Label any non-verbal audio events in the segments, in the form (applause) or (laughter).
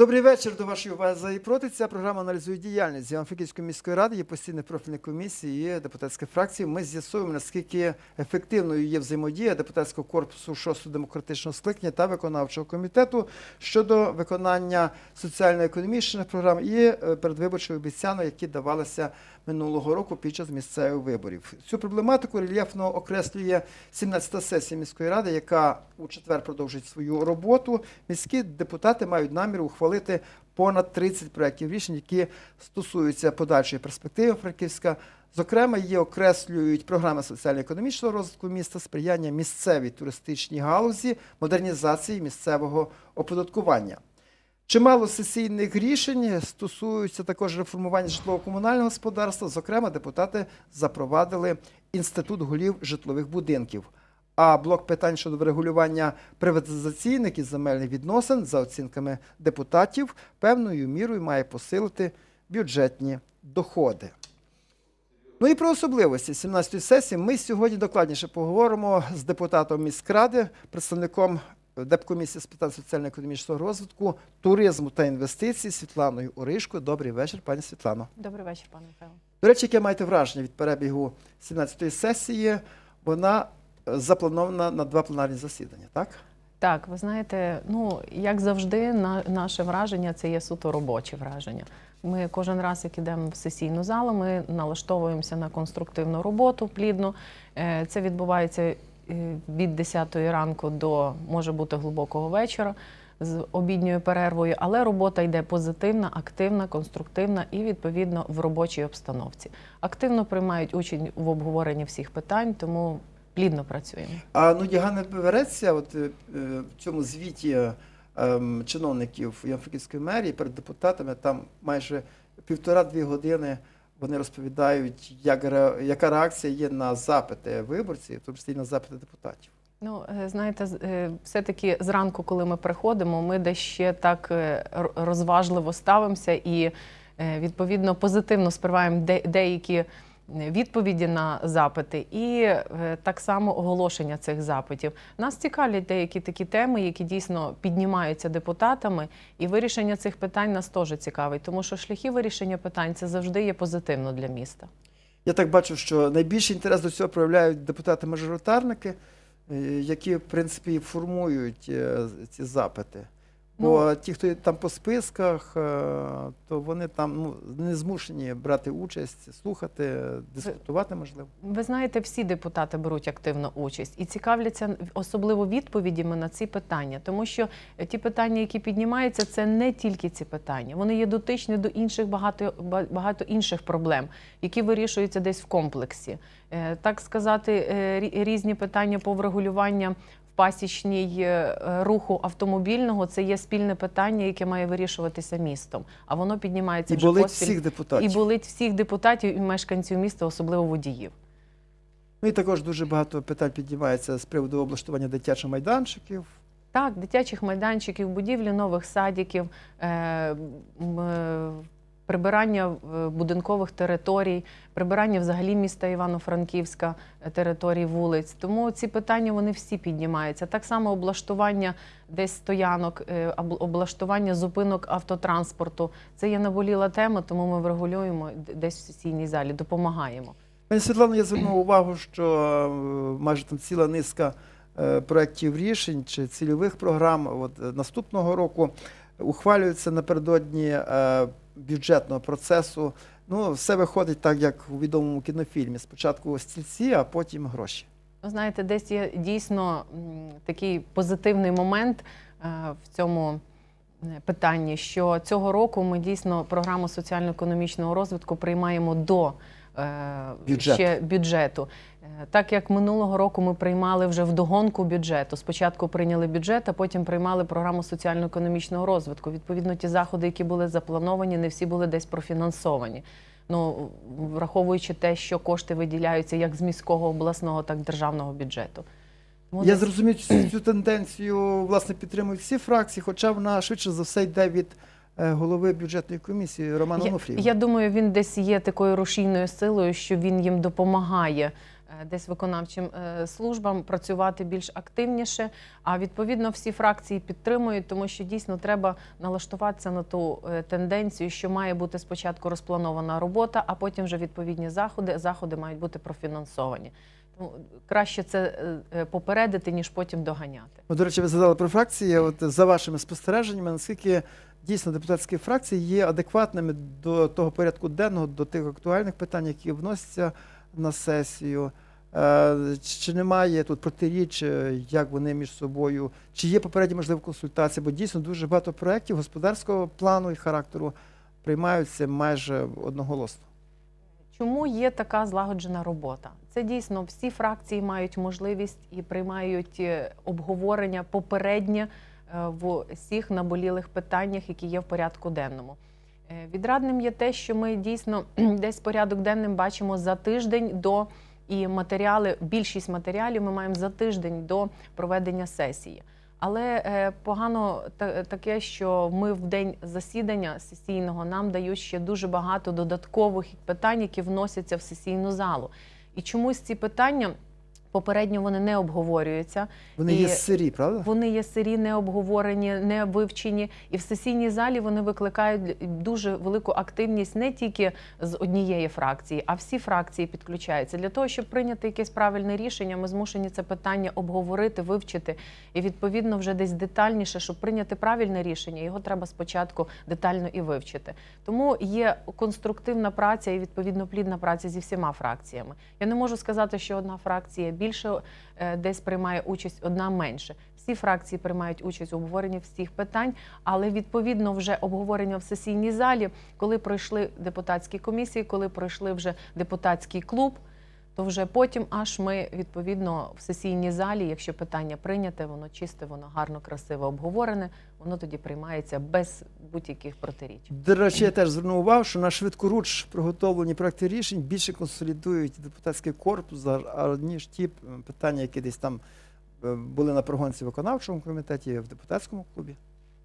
Добрий вечір до вашої уваги і проти. Ця програма аналізує діяльність Івано-Франківської міської ради, є постійної профільні комісії, і депутатської фракції. Ми з'ясуємо, наскільки ефективною є взаємодія депутатського корпусу 6 демократичного скликання та виконавчого комітету щодо виконання соціально-економічних програм і е, передвиборчих обіцянок, які давалися минулого року під час місцевих виборів. Цю проблематику рельєфно окреслює 17-та сесія міської ради, яка у четвер продовжить свою роботу. Міські депутати мають намір ухвалити понад 30 проєктів рішень, які стосуються подальшої перспективи Франківська. Зокрема, її окреслюють програми соціально-економічного розвитку міста, сприяння місцевій туристичній галузі, модернізації місцевого оподаткування. Чимало сесійних рішень стосуються також реформування житлово-комунального господарства. Зокрема, депутати запровадили інститут голів житлових будинків. А блок питань щодо врегулювання приватизаційних і земельних відносин, за оцінками депутатів, певною мірою має посилити бюджетні доходи. Ну і про особливості 17-ї сесії ми сьогодні докладніше поговоримо з депутатом міськради, представником Депкомісії з питань соціально-економічного розвитку, туризму та інвестицій Світланою Оришко. Добрий вечір, пані Світлано. Добрий вечір, пане Михайло. До речі, яке маєте враження від перебігу 17-ї сесії? Вона е, запланована на два пленарні засідання, так? Так, ви знаєте, ну як завжди, на наше враження це є суто робоче враження. Ми кожен раз, як ідемо в сесійну залу, ми налаштовуємося на конструктивну роботу плідну. Е, Це відбувається від 10 ранку до може бути глибокого вечора з обідньою перервою, але робота йде позитивна, активна, конструктивна і відповідно в робочій обстановці. Активно приймають участь в обговоренні всіх питань, тому плідно працюємо. А ну не береться от, е, е, в цьому звіті е, ем, чиновників Янфриківської мерії перед депутатами, там майже півтора-дві години вони розповідають, як, яка реакція є на запити виборців, в тому числі на запити депутатів. Ну, е, знаєте, е, все-таки зранку, коли ми приходимо, ми де ще так е, розважливо ставимося і відповідно позитивно сприймаємо де- деякі відповіді на запити, і е, так само оголошення цих запитів. Нас цікавлять деякі такі теми, які дійсно піднімаються депутатами, і вирішення цих питань нас теж цікавить, тому що шляхи вирішення питань це завжди є позитивно для міста. Я так бачу, що найбільший інтерес до цього проявляють депутати-мажоритарники, е, які, в принципі, формують е, ці запити. Бо ті, хто там по списках, е, то вони там ну, не змушені брати участь, слухати, дискутувати, можливо. Ви знаєте, всі депутати беруть активну участь і цікавляться особливо відповідями на ці питання, тому що е, ті питання, які піднімаються, це не тільки ці питання. Вони є дотичні до інших багато багато інших проблем, які вирішуються десь в комплексі. Е, Так сказати, різні питання по врегулюванню в пасічній е, руху автомобільного це є спільне питання, яке має вирішуватися містом. А воно піднімається І вже болить поспіль. всіх депутатів. І болить всіх депутатів і мешканців міста, особливо водіїв. Ну і також дуже багато питань піднімається з приводу облаштування дитячих майданчиків. Так, дитячих майданчиків, будівлі нових садиків, е, е, прибирання е, будинкових територій, прибирання взагалі міста Івано-Франківська, е, територій вулиць. Тому ці питання вони всі піднімаються. Так само облаштування десь стоянок, е, облаштування зупинок автотранспорту. Це є наболіла тема, тому ми врегулюємо десь в сесійній залі, допомагаємо. Пані Світлано, я звернув увагу, що майже там ціла низка проєктів рішень чи цільових програм от, наступного року ухвалюються напередодні бюджетного процесу. Ну, все виходить так, як у відомому кінофільмі. Спочатку стільці, а потім гроші. Ну, знаєте, десь є дійсно такий позитивний момент е, в цьому е, питанні, що цього року ми дійсно програму соціально-економічного розвитку приймаємо до е, Бюджету. ще бюджету. Так як минулого року ми приймали вже вдогонку бюджету. Спочатку прийняли бюджет, а потім приймали програму соціально-економічного розвитку. Відповідно, ті заходи, які були заплановані, не всі були десь профінансовані. Ну, враховуючи те, що кошти виділяються як з міського обласного, так і державного бюджету. Тому Я десь- зрозумів цю, тенденцію, власне, підтримують всі фракції, хоча вона швидше за все йде від е, голови бюджетної комісії Романа Я, Онуфрієва. я думаю, він десь є такою рушійною силою, що він їм допомагає десь виконавчим е, службам працювати більш активніше. А відповідно всі фракції підтримують, тому що дійсно треба налаштуватися на ту е, тенденцію, що має бути спочатку розпланована робота, а потім вже відповідні заходи. Заходи мають бути профінансовані. Краще це е, е, попередити, ніж потім доганяти. Ну, До речі, ви згадали про фракції. От за вашими спостереженнями, наскільки дійсно депутатські фракції є адекватними до того порядку денного, до тих актуальних питань, які вносяться на сесію? Е, Чи немає тут протиріч, як вони між собою, чи є попередні можливо консультації? Бо дійсно дуже багато проєктів господарського плану і характеру приймаються майже одноголосно. Чому є така злагоджена робота? Це дійсно всі фракції мають можливість і приймають е, обговорення попереднє е, в всіх наболілих питаннях, які є в порядку денному. Е, Відрадним є те, що ми дійсно десь порядок денним бачимо за тиждень до і матеріали, більшість матеріалів ми маємо за тиждень до проведення сесії. Але е, погано таке, що ми в день засідання сесійного нам дають ще дуже багато додаткових питань, які вносяться в сесійну залу. І чомусь ці питання попередньо вони не обговорюються. Вони І є сирі, правда? Вони є сирі, не обговорені, не вивчені, і в сесійній залі вони викликають дуже велику активність не тільки з однієї фракції, а всі фракції підключаються. Для того, щоб прийняти якесь правильне рішення, ми змушені це питання обговорити, вивчити і відповідно вже десь детальніше, щоб прийняти правильне рішення, його треба спочатку детально і вивчити. Тому є конструктивна праця і відповідно плідна праця зі всіма фракціями. Я не можу сказати, що одна фракція більше е, десь приймає участь, одна менше. Всі фракції приймають участь у обговоренні всіх питань, але відповідно вже обговорення в сесійній залі, коли пройшли депутатські комісії, коли пройшли вже депутатський клуб. То вже потім аж ми відповідно в сесійній залі, якщо питання прийняте, воно чисте, воно гарно, красиво обговорене, воно тоді приймається без будь-яких протиріч. До речі, я теж звернув увагу, що на швидкоруч приготовлені проекти рішень більше консолідують депутатський корпус, ніж ті питання, які десь там е, були на прогонці виконавчому комітеті, в депутатському клубі.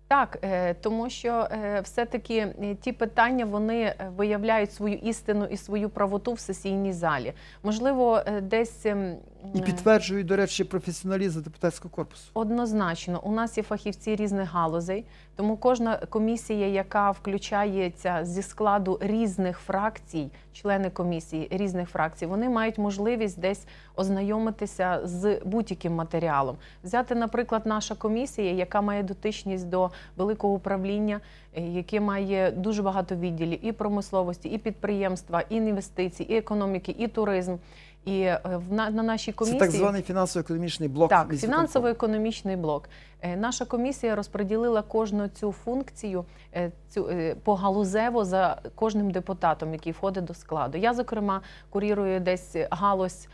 Так, е, тому що е, все-таки е, ті питання вони виявляють свою істину і свою правоту в сесійній залі. Можливо, десь ем, І е, підтверджують, до речі, професіоналізм депутатського корпусу. Однозначно, у нас є фахівці різних галузей, тому кожна комісія, яка включається зі складу різних фракцій, члени комісії різних фракцій, вони мають можливість десь ознайомитися з будь-яким матеріалом. Взяти, наприклад, наша комісія, яка має дотичність до великого управління, е, яке має дуже багато відділів і промисловості, і підприємства, і інвестицій, і економіки, і туризм. І е, на, на нашій комісії Це так званий фінансово-економічний блок. так, фінансово-економічний блок. Е, Наша комісія розподілила кожну цю функцію е, цю погалузево за кожним депутатом, який входить до складу. Я, зокрема, курірую десь галузь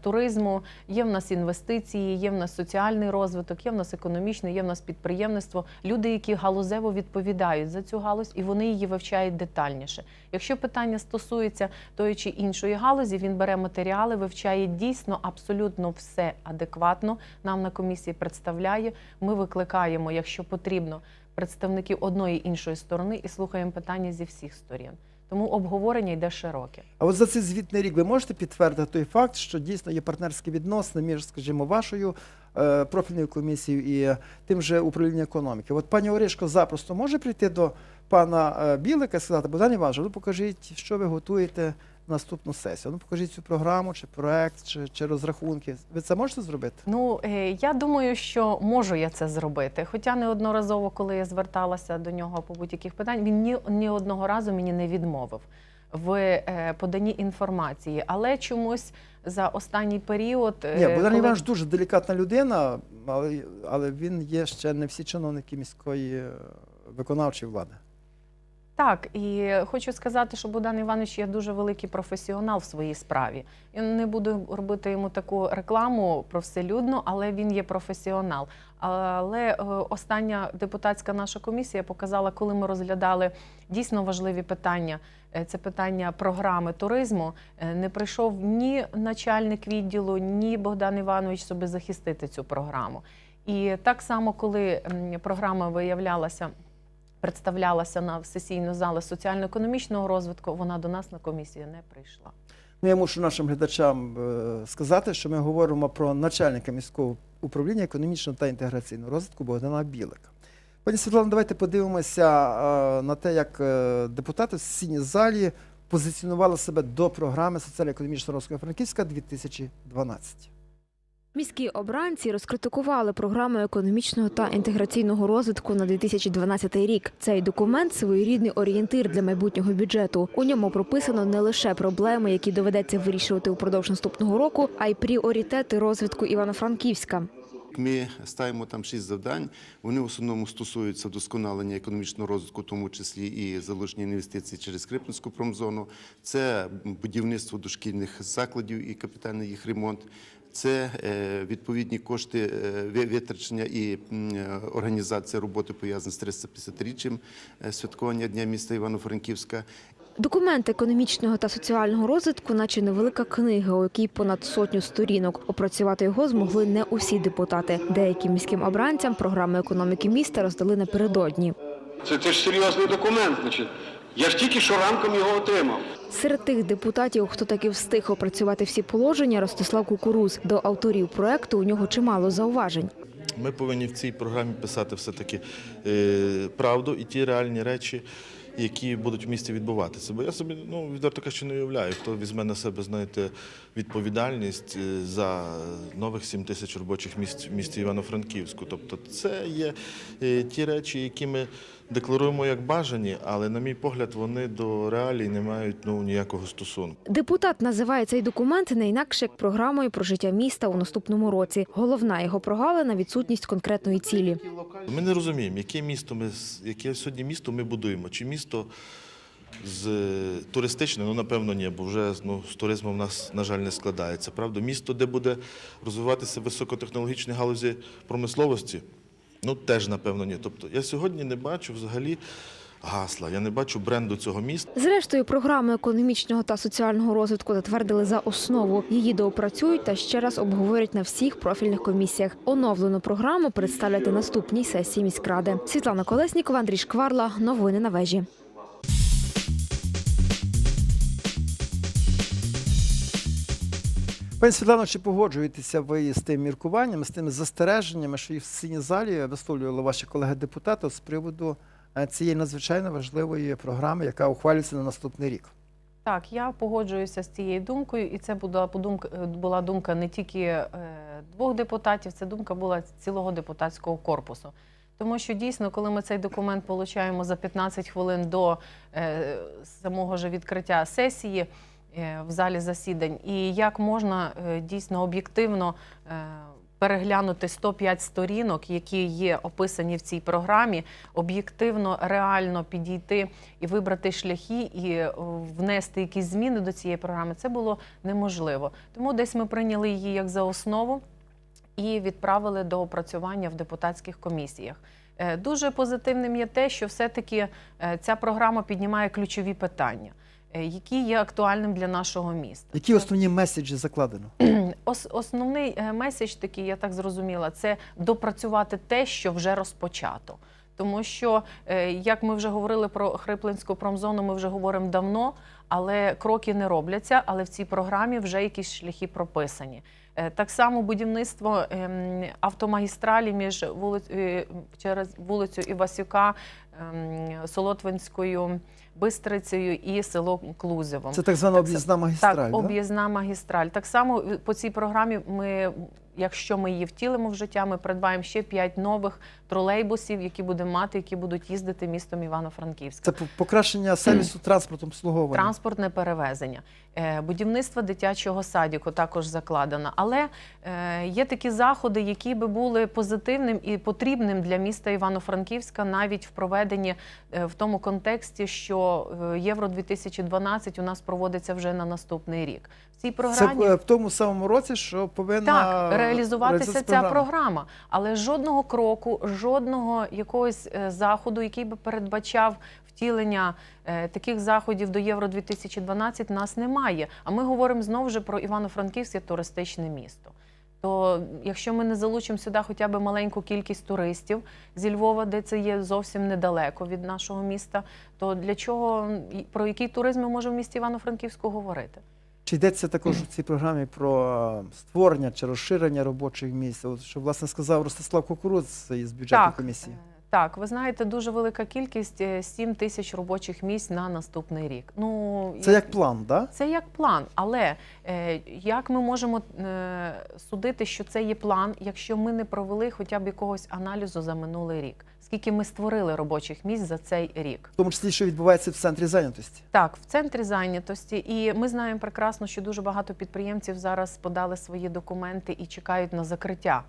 туризму. Є в нас інвестиції, є в нас соціальний розвиток, є в нас економічний, є в нас підприємництво. Люди, які галузево відповідають за цю галузь, і вони її вивчають детальніше. Якщо питання стосується тої чи іншої галузі, він бере матеріали, вивчає дійсно абсолютно все адекватно. Нам на комісії представляє. Ми викликаємо, якщо потрібно, представників одної іншої сторони і слухаємо питання зі всіх сторін. Тому обговорення йде широке. А от за цей звітний рік ви можете підтвердити той факт, що дійсно є партнерські відносини між, скажімо, вашою профільною комісією і е, тим же управлінням економіки. От пані Оришко запросто може прийти до пана е, Білика і сказати, Богдан Іванович, ну покажіть, що ви готуєте на наступну сесію. Ну покажіть цю програму, чи проект, чи, чи розрахунки. Ви це можете зробити? Ну е, я думаю, що можу я це зробити. Хоча неодноразово, коли я зверталася до нього по будь-яких питань, він ні, ні одного разу мені не відмовив в е, поданні інформації. Але чомусь за останній період е, Ні, Богдан коли- Іванович дуже делікатна людина, але, але він є ще не всі чиновники міської е, виконавчої влади. Так, і хочу сказати, що Богдан Іванович є дуже великий професіонал в своїй справі. Я не буду робити йому таку рекламу провселюдно, але він є професіонал. Але е, остання депутатська наша комісія показала, коли ми розглядали дійсно важливі питання. е, Це питання програми туризму. е, Не прийшов ні начальник відділу, ні Богдан Іванович, щоб захистити цю програму. І так само, коли програма виявлялася представлялася на сесійну залу соціально-економічного розвитку, вона до нас на комісію не прийшла. Ну, я мушу нашим глядачам е, сказати, що ми говоримо про начальника міського управління економічного та інтеграційного розвитку Богдана Білика. Пані Світлано, давайте подивимося е, на те, як е, депутати в сесійній залі позиціонували себе до програми соціально-економічного розвитку Франківська 2012. Міські обранці розкритикували програму економічного та інтеграційного розвитку на 2012 рік. Цей документ своєрідний орієнтир для майбутнього бюджету. У ньому прописано не лише проблеми, які доведеться вирішувати упродовж наступного року, а й пріоритети розвитку Івано-Франківська. Ми ставимо там шість завдань. Вони в основному стосуються вдосконалення економічного розвитку, в тому числі і залучення інвестицій через Крипницьку промзону. Це будівництво дошкільних закладів і капітальний їх ремонт. Це е, відповідні кошти е, ви- витрачення і е, організація роботи пов'язана з 350-річчям е, святкування Дня міста Івано-Франківська. Документ економічного та соціального розвитку, наче невелика книга, у якій понад сотню сторінок. Опрацювати його змогли не усі депутати. Деяким міським обранцям програми економіки міста роздали напередодні. Це, це ж серйозний документ, значить. Я ж тільки що ранком його отримав. Серед тих депутатів, хто таки встиг опрацювати всі положення, Ростислав Кукуруз. До авторів проекту у нього чимало зауважень. Ми повинні в цій програмі писати все-таки е, правду і ті реальні речі, які будуть в місті відбуватися. Бо я собі ну, відверто кажучи, не уявляю, хто візьме на себе, знаєте, відповідальність е, за нових 7 тисяч робочих місць в місті Івано-Франківську. Тобто це є е, ті речі, які ми декларуємо як бажані, але, на мій погляд, вони до реалій не мають ну, ніякого стосунку. Депутат називає цей документ не інакше як програмою про життя міста у наступному році. Головна його прогалина – відсутність конкретної цілі. Ми не розуміємо, яке місто ми яке сьогодні місто ми будуємо. Чи місто з е, туристичне, ну напевно, ні, бо вже ну, з туризмом в нас, на жаль, не складається. Правда, місто, де буде розвиватися високотехнологічні галузі промисловості, ну теж напевно ні. Тобто я сьогодні не бачу взагалі гасла, я не бачу бренду цього міста. Зрештою, програму економічного та соціального розвитку затвердили за основу. Її доопрацюють та ще раз обговорять на всіх профільних комісіях. Оновлену програму представлять на наступній сесії міськради. Світлана Колеснікова, Андрій Шкварла. Новини на вежі. Пані Світлано, чи погоджуєтеся ви з тим міркуванням, з тими застереженнями, що і в сесійній залі висловлювали ваші колеги-депутати з приводу е, цієї надзвичайно важливої програми, яка ухвалюється на наступний рік? Так, я погоджуюся з цією думкою, і це була подумка, була думка не тільки е, двох депутатів, це думка була цілого депутатського корпусу. Тому що дійсно, коли ми цей документ получаємо за 15 хвилин до е, самого ж відкриття сесії е, в залі засідань, і як можна е, дійсно об'єктивно е, переглянути 105 сторінок, які є описані в цій програмі, об'єктивно, реально підійти і вибрати шляхи і е, внести якісь зміни до цієї програми, це було неможливо. Тому десь ми прийняли її як за основу і відправили до опрацювання в депутатських комісіях. Е, Дуже позитивним є те, що все-таки е, ця програма піднімає ключові питання, е, які є актуальним для нашого міста. Які основні меседжі закладено? (clears throat) Ос- основний е, меседж такий, я так зрозуміла, це допрацювати те, що вже розпочато. Тому що, е, як ми вже говорили про Хриплинську промзону, ми вже говоримо давно, але кроки не робляться. Але в цій програмі вже якісь шляхи прописані. Так само будівництво ем, автомагістралі між вулиць, через вулицю Івасюка, ем, Солотвинською, Бистрицею і село Клузево. Це так звана об'їзна магістраль. Так, да? об'їзна магістраль. Так само е, по цій програмі ми, якщо ми її втілимо в життя, ми придбаємо ще п'ять нових тролейбусів, які будемо мати, які будуть їздити містом Івано-Франківська. Це покращення сервісу транспортом обслуговування. Транспортне перевезення, Е, будівництво дитячого садіку також закладено. Але е, є такі заходи, які би були позитивним і потрібним для міста Івано-Франківська, навіть в проведенні е, в тому контексті, що Євро 2012 у нас проводиться вже на наступний рік. Цій програмі е, в тому самому році, що повинна так, реалізуватися реалізуватися ця програма. Але жодного кроку, жодного якогось е, заходу, який би передбачав втілення е, таких заходів до Євро 2012 нас немає. А ми говоримо знову ж про Івано-Франківське туристичне місто. То якщо ми не залучимо сюди хоча б маленьку кількість туристів зі Львова, де це є зовсім недалеко від нашого міста, то для чого про який туризм ми можемо в місті Івано-Франківську говорити? Чи йдеться також у цій програмі про е, створення чи розширення робочих місць? От що власне сказав Ростислав Кукуруц із бюджетної комісії. е, Так, ви знаєте, дуже велика кількість е, 7 тисяч робочих місць на наступний рік. Ну Це як план, да? Це як план, але е, як ми можемо е, судити, що це є план, якщо ми не провели хоча б якогось аналізу за минулий рік? Скільки ми створили робочих місць за цей рік? В тому числі, що відбувається в центрі зайнятості. Так, в центрі зайнятості, і ми знаємо прекрасно, що дуже багато підприємців зараз подали свої документи і чекають на закриття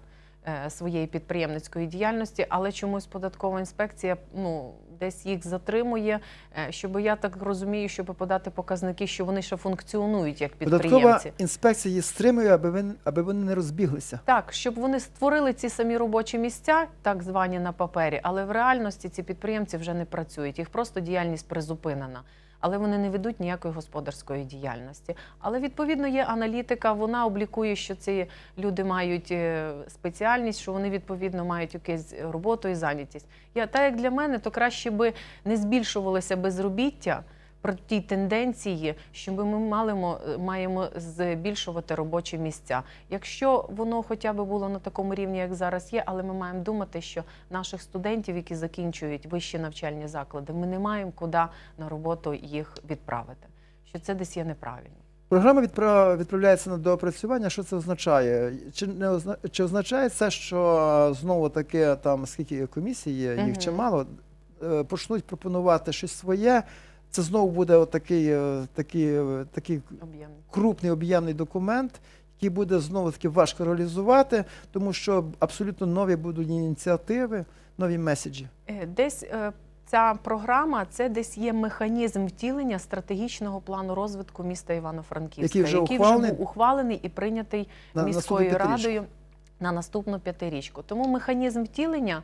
своєї підприємницької діяльності, але чомусь податкова інспекція ну десь їх затримує. е, Щоб я так розумію, щоб подати показники, що вони ще функціонують як Податкова підприємці. інспекція її стримує, аби вони, аби вони не розбіглися. Так, щоб вони створили ці самі робочі місця, так звані на папері, але в реальності ці підприємці вже не працюють. Їх просто діяльність призупинена. Але вони не ведуть ніякої господарської діяльності. Але відповідно є аналітика. Вона облікує, що ці люди мають е, спеціальність, що вони відповідно мають якусь роботу і зайнятість. Я так як для мене, то краще би не збільшувалося безробіття про ті тенденції, що ми маємо, маємо збільшувати робочі місця. Якщо воно хоча б було на такому рівні, як зараз є, але ми маємо думати, що наших студентів, які закінчують вищі навчальні заклади, ми не маємо куди на роботу їх відправити. Що це десь є неправильно. Програма відправ- відправляється на доопрацювання. Що це означає? Чи не озна... чи означає це, що знову таки там скільки комісій є, їх чимало, е, почнуть пропонувати щось своє. Це знову буде отакий, е, такий, е, такий Об'ємно. крупний об'ємний документ, який буде знову таки важко реалізувати, тому що абсолютно нові будуть ініціативи, нові меседжі. Е, Десь ця програма це десь є механізм втілення стратегічного плану розвитку міста Івано-Франківська, Який вже ухвалений? був ухвалений і прийнятий На міською радою. На наступну п'ятирічку. Тому механізм втілення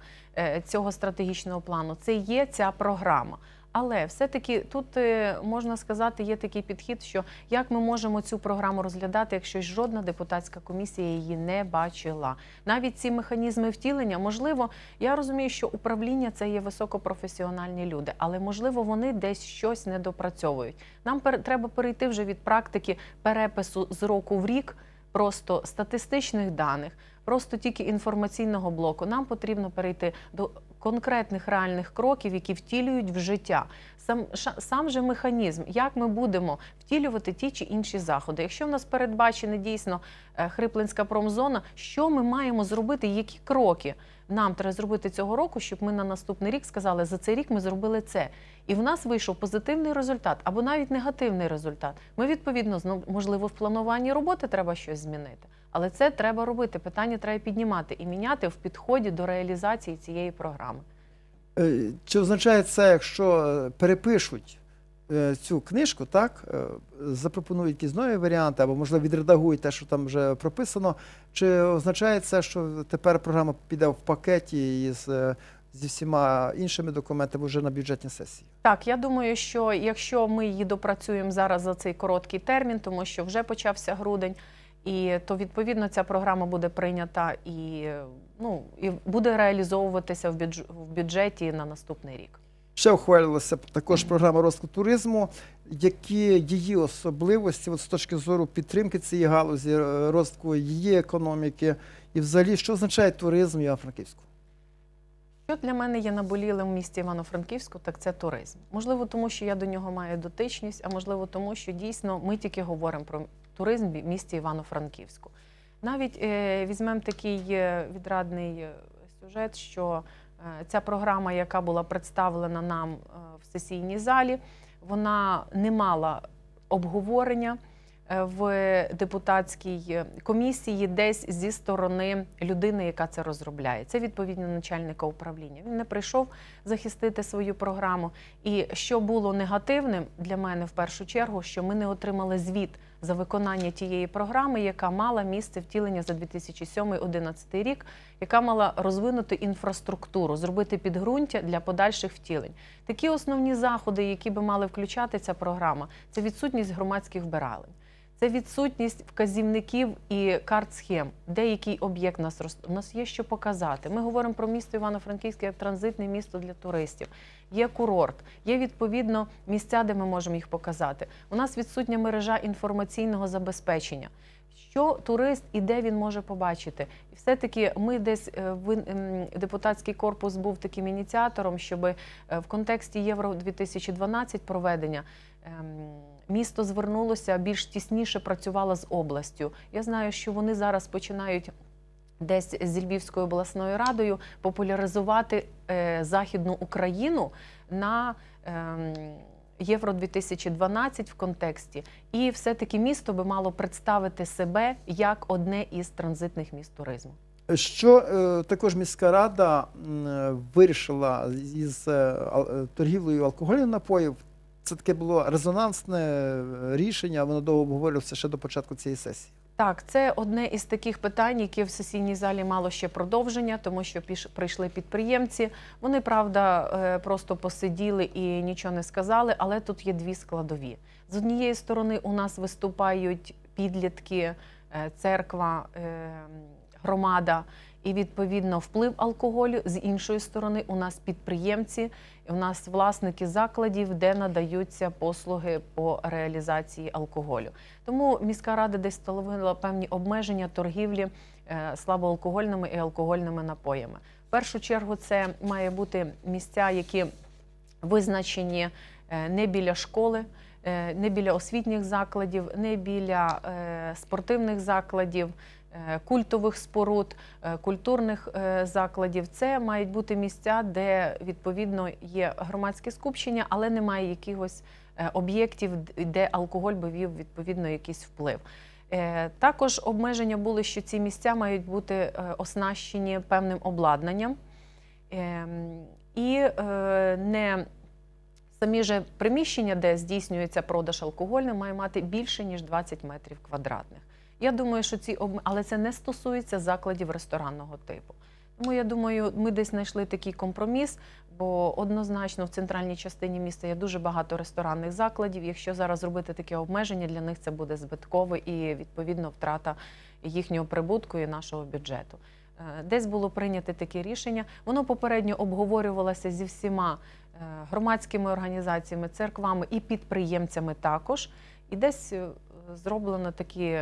цього стратегічного плану це є ця програма. Але все-таки тут е, можна сказати, є такий підхід, що як ми можемо цю програму розглядати, якщо жодна депутатська комісія її не бачила. Навіть ці механізми втілення, можливо, я розумію, що управління це є високопрофесіональні люди, але можливо вони десь щось не допрацьовують. Нам пер- треба перейти вже від практики перепису з року в рік, просто статистичних даних, просто тільки інформаційного блоку. Нам потрібно перейти до конкретних реальних кроків, які втілюють в життя. Сам, сам же механізм, як ми будемо втілювати ті чи інші заходи. Якщо в нас передбачена дійсно е, Хриплинська промзона, що ми маємо зробити, які кроки нам треба зробити цього року, щоб ми на наступний рік сказали, за цей рік ми зробили це. І в нас вийшов позитивний результат або навіть негативний результат. Ми відповідно можливо в плануванні роботи треба щось змінити. Але це треба робити. Питання треба піднімати і міняти в підході до реалізації цієї програми. Е, Чи означає це, якщо е, перепишуть е, цю книжку, так запропонують якісь нові варіанти, або можливо відредагують те, що там вже прописано? Чи означає це, що тепер програма піде в пакеті із зі всіма іншими документами вже на бюджетній сесії? Так, я думаю, що якщо ми її допрацюємо зараз за цей короткий термін, тому що вже почався грудень, і то відповідно ця програма буде прийнята і ну і буде реалізовуватися в бюдж- в бюджеті на наступний рік. Ще ухвалювалася також програма розвитку туризму. Які її особливості от з точки зору підтримки цієї галузі, е, розвитку її економіки, і взагалі, що означає туризм в Івано-Франківську? Що для мене є наболілим в місті Івано-Франківську, так це туризм. Можливо, тому що я до нього маю дотичність, а можливо, тому що дійсно ми тільки говоримо про туризм в місті Івано-Франківську. Навіть е, візьмемо такий е, відрадний е, сюжет, що ця програма, яка була представлена нам в сесійній залі, вона не мала обговорення в депутатській комісії десь зі сторони людини, яка це розробляє. Це відповідно начальника управління. Він не прийшов захистити свою програму. І що було негативним для мене в першу чергу, що ми не отримали звіт за виконання тієї програми, яка мала місце втілення за 2007-2011 рік, яка мала розвинути інфраструктуру, зробити підґрунтя для подальших втілень. Такі основні заходи, які би мали включати ця програма, це відсутність громадських вбиралень. Це відсутність вказівників і карт схем, де який об'єкт нас роз... У нас є що показати. Ми говоримо про місто Івано-Франківське як транзитне місто для туристів. Є курорт, є відповідно місця, де ми можемо їх показати. У нас відсутня мережа інформаційного забезпечення. Що турист і де він може побачити? І все-таки ми десь е, ви- ем, депутатський корпус був таким ініціатором, щоб е, в контексті Євро 2012 проведення ем, місто звернулося більш тісніше працювало з областю. Я знаю, що вони зараз починають. Десь зі Львівською обласною радою популяризувати е, Західну Україну на ем, Євро 2012 в контексті, і все-таки місто би мало представити себе як одне із транзитних міст туризму. Що е, також міська рада вирішила із е, е, торгівлею алкогольних напоїв. Це таке було резонансне рішення, воно довго обговорювалося ще до початку цієї сесії. Так, це одне із таких питань, які в сесійній залі мало ще продовження, тому що піш- прийшли підприємці. Вони правда е, просто посиділи і нічого не сказали, але тут є дві складові. З однієї сторони, у нас виступають підлітки, е, церква, е, громада. І відповідно вплив алкоголю з іншої сторони, у нас підприємці, у нас власники закладів, де надаються послуги по реалізації алкоголю. Тому міська рада десь встановила певні обмеження торгівлі е, слабоалкогольними і алкогольними напоями. В першу чергу це має бути місця, які визначені е, не біля школи, е, не біля освітніх закладів, не біля е, спортивних закладів. Е, Культових споруд, е, культурних е, закладів це мають бути місця, де відповідно є громадське скупчення, але немає якихось об'єктів, де алкоголь би вів відповідно якийсь вплив. Також обмеження були, що ці місця мають бути оснащені певним обладнанням. Ем, І не самі же приміщення, де здійснюється продаж алкогольу, має мати більше ніж 20 метрів квадратних. Я думаю, що ці обме... але це не стосується закладів ресторанного типу. Тому я думаю, ми десь знайшли такий компроміс, бо однозначно в центральній частині міста є дуже багато ресторанних закладів. Якщо зараз зробити таке обмеження, для них це буде збитково і відповідно втрата їхнього прибутку і нашого бюджету. Е, Десь було прийнято таке рішення. Воно попередньо обговорювалося зі всіма е, громадськими організаціями, церквами і підприємцями також. І десь е, зроблено такі,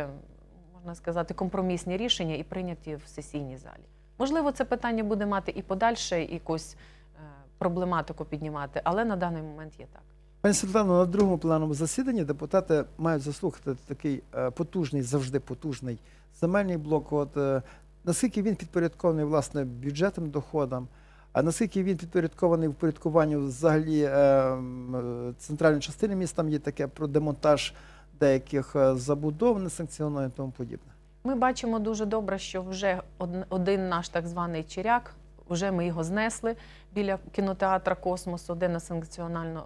можна сказати, компромісні рішення і прийняті в сесійній залі. Можливо, це питання буде мати і подальше якусь е, проблематику піднімати, але на даний момент є так. Пані Світлано, на другому пленарному засіданні депутати мають заслухати такий е, потужний, завжди потужний земельний блок. От е, наскільки він підпорядкований власне бюджетним доходам, а наскільки він підпорядкований впорядкуванню взагалі е, е, центральної частини міста, там є таке про демонтаж деяких е, забудов несанкціонованих і тому подібне. Ми бачимо дуже добре, що вже один наш так званий чиряк, вже ми його знесли біля кінотеатра Космосу, де несанкціональна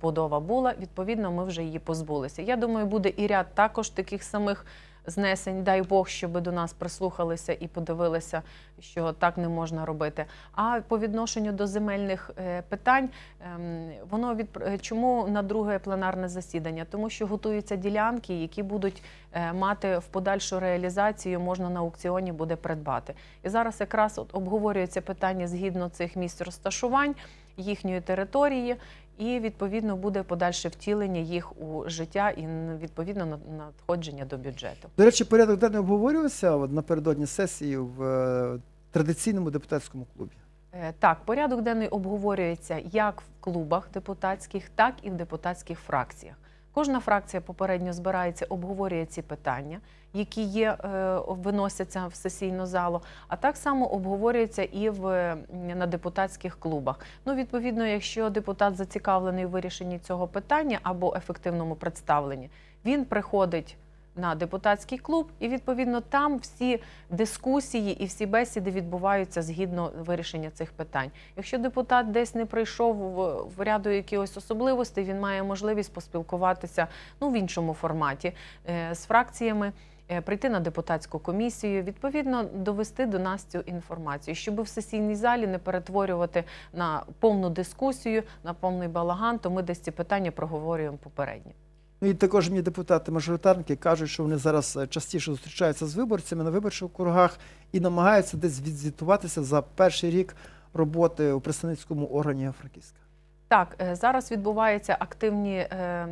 будова була. Відповідно, ми вже її позбулися. Я думаю, буде і ряд також таких самих знесень. Дай Бог, щоб до нас прислухалися і подивилися, що так не можна робити. А по відношенню до земельних е, питань, ем, воно від е, чому на друге пленарне засідання? Тому що готуються ділянки, які будуть е, мати в подальшу реалізацію, можна на аукціоні буде придбати. І зараз якраз от обговорюється питання згідно цих місць розташувань їхньої території, і відповідно буде подальше втілення їх у життя і відповідно на- надходження до бюджету. До речі, порядок денний обговорювався напередодні сесії в е, традиційному депутатському клубі. Е, Так, порядок денний обговорюється як в клубах депутатських, так і в депутатських фракціях. Кожна фракція попередньо збирається, обговорює ці питання, які є, е, виносяться в сесійну залу, а так само обговорюється і в, на депутатських клубах. Ну, відповідно, якщо депутат зацікавлений у вирішенні цього питання або ефективному представленні, він приходить на депутатський клуб, і відповідно там всі дискусії і всі бесіди відбуваються згідно вирішення цих питань. Якщо депутат десь не прийшов в, в ряду якихось особливостей, він має можливість поспілкуватися ну в іншому форматі е, з фракціями. е, Прийти на депутатську комісію, відповідно довести до нас цю інформацію, щоб в сесійній залі не перетворювати на повну дискусію, на повний балаган, то ми десь ці питання проговорюємо попередньо. Ну і також мені депутати-мажоритарники кажуть, що вони зараз е, частіше зустрічаються з виборцями на виборчих округах і намагаються десь відзвітуватися за перший рік роботи у представницькому органі Франківська. Так, е, зараз відбуваються активні е,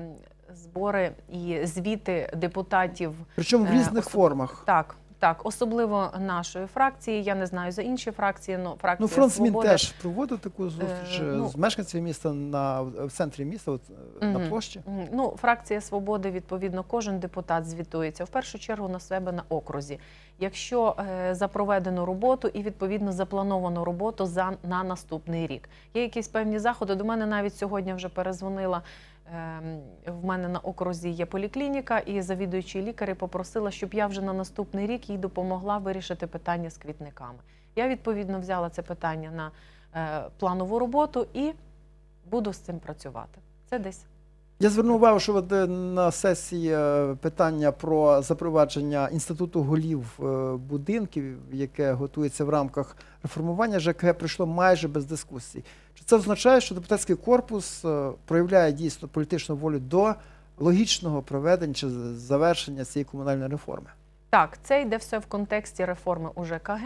збори і звіти депутатів. Причому в Е, різних особ- формах. Так, так, особливо нашої фракції. Я не знаю за інші фракції, але фракція Ну, фронт змін теж проводив таку зустріч Е, е, ну- з мешканцями міста на в центрі міста, от, е, на площі. М, Ну, фракція свободи, відповідно, кожен депутат звітується в першу чергу на себе на окрузі. Якщо е, за проведену роботу і відповідно заплановану роботу за на наступний рік. Є якісь певні заходи. До мене навіть сьогодні вже перезвонила. Ем, В мене на окрузі є поліклініка, і завідуючі лікарі попросила, щоб я вже на наступний рік їй допомогла вирішити питання з квітниками. Я відповідно взяла це питання на е, планову роботу і буду з цим працювати. Це десь Я звернув увагу, що е, на сесії е, питання про запровадження інституту голів будинків, яке готується в рамках реформування ЖКГ, пройшло майже без дискусій. Це означає, що депутатський корпус е, проявляє дійсно політичну волю до логічного проведення чи завершення цієї комунальної реформи? Так, це йде все в контексті реформи УЖКГ.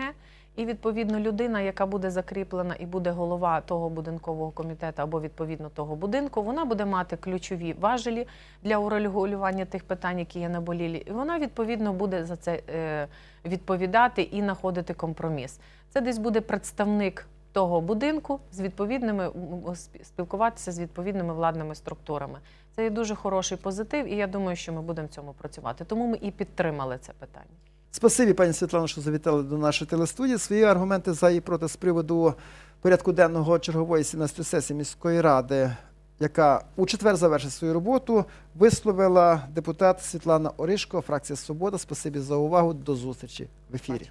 І відповідно людина, яка буде закріплена і буде голова того будинкового комітету або відповідно того будинку, вона буде мати ключові важелі для урегулювання тих питань, які є наболілі. І вона відповідно буде за це е, відповідати і знаходити компроміс. Це десь буде представник того будинку з відповідними спілкуватися з відповідними владними структурами. Це є дуже хороший позитив, і я думаю, що ми будемо в цьому працювати. Тому ми і підтримали це питання. Спасибі, пані Світлано, що завітали до нашої телестудії. Свої аргументи за і проти з приводу порядку денного чергової 17 сесії міської ради, яка у четвер завершить свою роботу, висловила депутат Світлана Оришко, фракція Свобода. Спасибі за увагу. До зустрічі в ефірі.